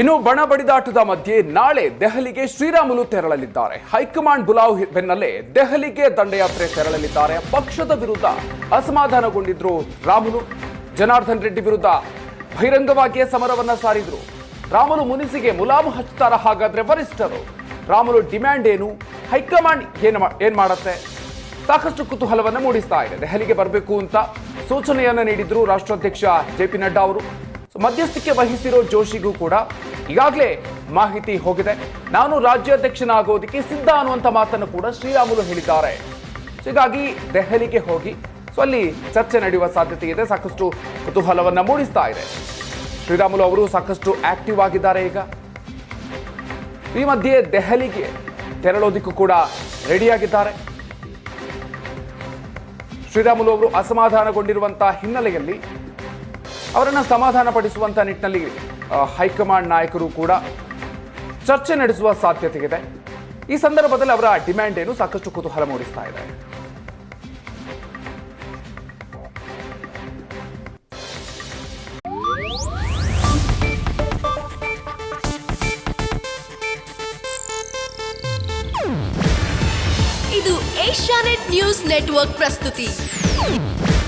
ಇನ್ನು ಬಣ ಬಡಿದಾಟದ ಮಧ್ಯೆ ನಾಳೆ ದೆಹಲಿಗೆ ಶ್ರೀರಾಮುಲು ತೆರಳಲಿದ್ದಾರೆ. ಹೈಕಮಾಂಡ್ ಬುಲಾವ್ ಬೆನ್ನಲ್ಲೇ ದೆಹಲಿಗೆ ದಂಡಯಾತ್ರೆ ತೆರಳಲಿದ್ದಾರೆ. ಪಕ್ಷದ ವಿರುದ್ಧ ಅಸಮಾಧಾನಗೊಂಡಿದ್ರು ರಾಮುಲು. ಜನಾರ್ದನ್ ರೆಡ್ಡಿ ವಿರುದ್ಧ ಬಹಿರಂಗವಾಗಿಯೇ ಸಮರವನ್ನ ಸಾರಿದ್ರು. ರಾಮುಲು ಮುನಿಸಿಗೆ ಮುಲಾಮು ಹಚ್ಚುತ್ತಾರ ಹಾಗಾದ್ರೆ ವರಿಷ್ಠರು. ರಾಮುಲು ಡಿಮ್ಯಾಂಡ್ ಏನು? ಹೈಕಮಾಂಡ್ ಏನು ಏನ್ ಮಾಡುತ್ತೆ? ಸಾಕಷ್ಟು ಕುತೂಹಲವನ್ನು ಮೂಡಿಸ್ತಾ ಇದೆ. ದೆಹಲಿಗೆ ಬರಬೇಕು ಅಂತ ಸೂಚನೆಯನ್ನು ನೀಡಿದ್ರು ರಾಷ್ಟ್ರಾಧ್ಯಕ್ಷ ಜೆ ಪಿ ನಡ್ಡಾ ಅವರು. ಮಧ್ಯಸ್ಥಿಕೆ ವಹಿಸಿರೋ ಜೋಶಿಗೂ ಕೂಡ ಈಗಾಗಲೇ ಮಾಹಿತಿ ಹೋಗಿದೆ. ನಾನು ರಾಜ್ಯಾಧ್ಯಕ್ಷನಾಗೋದಕ್ಕೆ ಸಿದ್ಧ ಅನ್ನುವಂಥ ಮಾತನ್ನು ಕೂಡ ಶ್ರೀರಾಮುಲು ಹೇಳಿದ್ದಾರೆ. ಹೀಗಾಗಿ ದೆಹಲಿಗೆ ಹೋಗಿ ಸೊ ಅಲ್ಲಿ ಚರ್ಚೆ ನಡೆಯುವ ಸಾಧ್ಯತೆ ಇದೆ. ಸಾಕಷ್ಟು ಕುತೂಹಲವನ್ನು ಮೂಡಿಸ್ತಾ ಇದೆ. ಶ್ರೀರಾಮುಲು ಅವರು ಸಾಕಷ್ಟು ಆಕ್ಟಿವ್ ಆಗಿದ್ದಾರೆ ಈಗ. ಈ ಮಧ್ಯೆ ದೆಹಲಿಗೆ ತೆರಳೋದಕ್ಕೂ ಕೂಡ ರೆಡಿಯಾಗಿದ್ದಾರೆ ಶ್ರೀರಾಮುಲು ಅವರು ಅಸಮಾಧಾನಗೊಂಡಿರುವಂತಹ ಹಿನ್ನೆಲೆಯಲ್ಲಿ ಅವರನ್ನು ಸಮಾಧಾನ ಪಡಿಸುವಂಥ ನಿಟ್ಟಿನಲ್ಲಿ ಹೈಕಮಾಂಡ್ ನಾಯಕರು ಕೂಡ ಚರ್ಚೆ ನಡೆಸುವ ಸಾಧ್ಯತೆ ಇದೆ. ಈ ಸಂದರ್ಭದಲ್ಲಿ ಅವರ ಡಿಮ್ಯಾಂಡ್ ಏನು? ಸಾಕಷ್ಟು ಕುತೂಹಲ ಮೂಡಿಸ್ತಾ ಇದೆ. ಇದು ಏಷ್ಯಾನೆಟ್ ನ್ಯೂಸ್ ನೆಟ್ವರ್ಕ್ ಪ್ರಸ್ತುತಿ.